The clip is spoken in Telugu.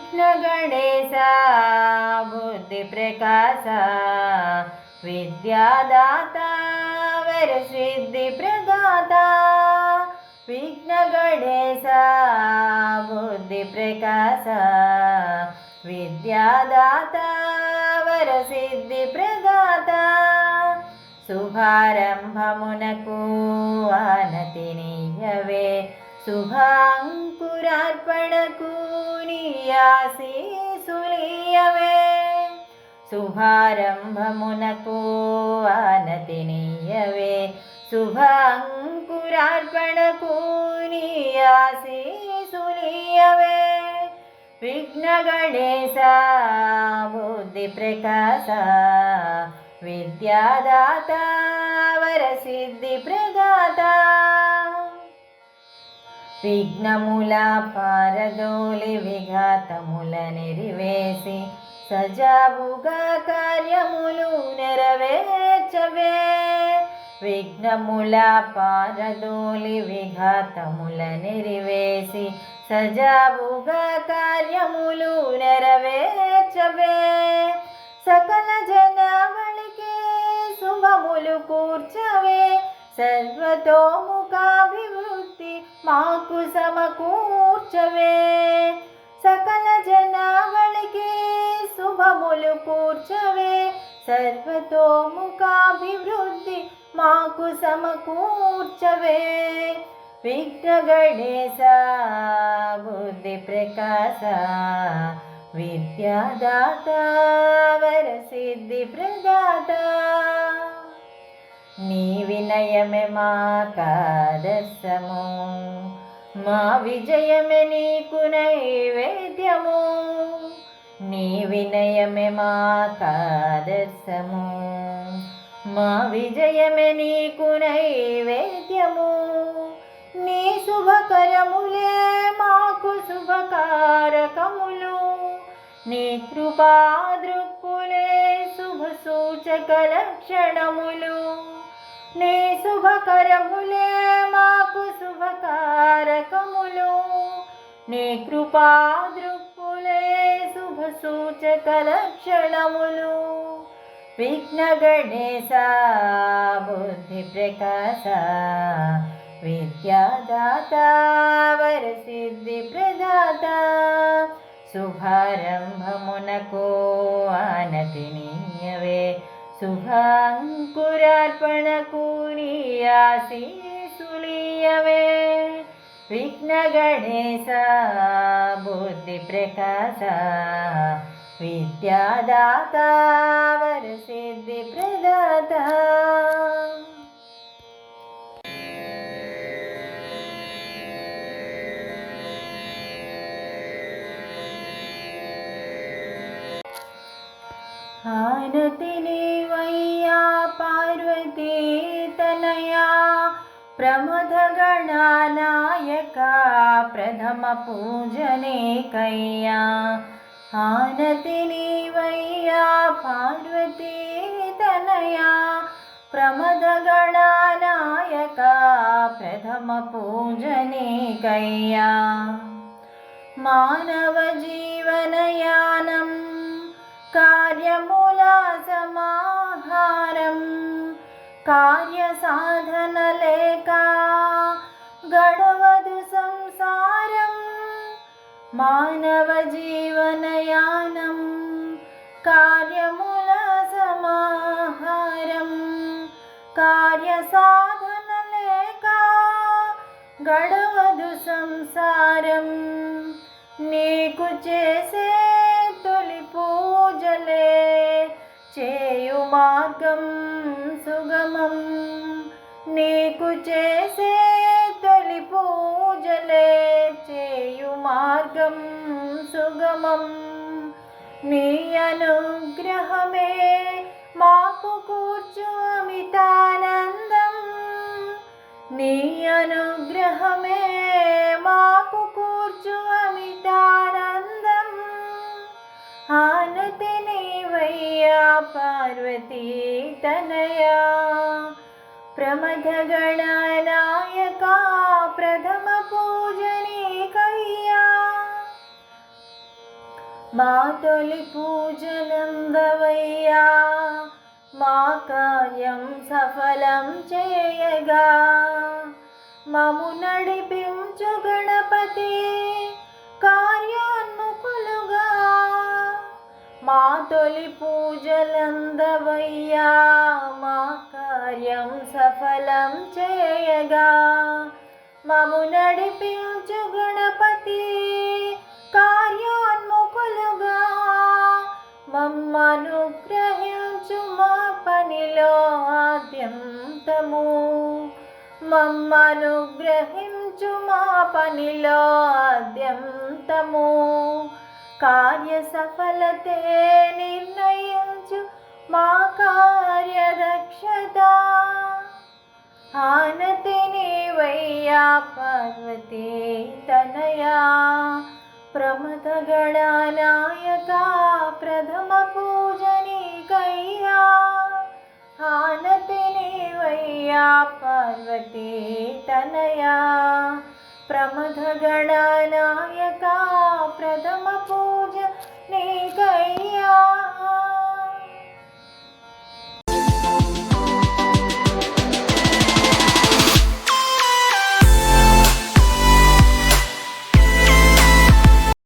విఘ్నగణేశ బుద్ధి ప్రకాశ విద్యాదాత వరసిద్ధి ప్రదాత విఘ్నగణేశ బుద్ధి ప్రకాశ విద్యాదాత వరసిద్ధి ప్రదాత శుభారంభమునకు ఆనతినీయవే. శుభాంకురార్పణకు నీయాశీసులీయవే శుభారంభమునకు ఆనతినీయవే శుభాంకురార్పణకు నీయాశీసులీయవే విఘ్నగణేశ బుద్ధి ప్రకాశ విద్యాదాత వరసిద్ధి ప్రదాత విఘ్నముల పారదోలి విఘాతముల నెరివేసి సజావుగా కార్యములు నెరవేర్చవే. విఘ్నముల పారదోలి విఘాతముల నెరివేసి సజావుగా కార్యములు నెరవేర్చవే. సకల జనావళికి శుభములు కూర్చవే. సర్వతోముఖాభివృద్ధి మాకు సమకూర్చవే. సకల జనావళికి శుభములు కూర్చవే. సర్వతోముఖాభివృద్ధి మాకు సమకూర్చవే. విఘ్నగణేశ బుద్ధి ప్రకాశ విద్యాదాత వరసిద్ధి ప్రదాత. నీ వినయమే మా కాదర్శము మా విజయమే నీకు నైవేద్యము. నీ వినయమే మా కాదర్శము మా విజయమే నీకు నైవేద్యము. నీ శుభకరములే మాకు శుభకారకములు. నీ కృపా దృక్కులే శుభ సూచక లక్షణములు. నీ శుభకరములే మాకు శుభకారకములు. నీ కృపా దృక్కులే శుభ సూచక లక్షణములు విఘ్న గణేశ బుద్ధి ప్రకాశ విద్యాదాత వరసిద్ధి ప్రదాత. శుభారంభమునకు ఆనతినీయవే. सुभाङ्कुरार्पण कुर्यासि सुलियवे विष्णगणेश बुद्धिप्रकाश विद्यादा वर्षे नतिनिवैया पार्वती तनया प्रमदगणानायका प्रथमपूजनेकय्या। हानतिनिवैया पार्वती तनया प्रमदगणानायका प्रथमपूजनेकय्या। मानवजीवनयानम् కార్యముల సమాహారం కార్యసాధన లేక గడవదు సంసారం మానవ జీవనయానం కార్యముల సమాహారం కార్యసాధన లేక గడవదు సంసారం నీకు చేసే పూజలే చేయు మార్గం సుగమం. నీకు చేసే తొలి పూజలే చేయు మార్గం సుగమం. నీ అనుగ్రహమే నీవయ్యా పార్వతీ తనయా ప్రమథ గణనాయక ప్రథమ పూజనీ కయ్యా మా తొలి పూజలందవయ్యా మా కార్యం అయ్యా మా కార్యం సఫలం చేయగా. మము నడిపించు గణపతి కార్యోన్ముఖులుగా. మమ్మను గ్రహించు మా పనిలో ఆద్యంతము. మమ్మను గ్రహించు మా పనిలో ఆద్యంతము. కార్య సఫలతే నిర్ణయించు मा कार्यदक्षता। आनतिनि वैया पार्वती तनया। प्रमथगणनायका प्रथमपूजनीकय्या आनतिनि वैया पार्वती तनया। प्रमथगणा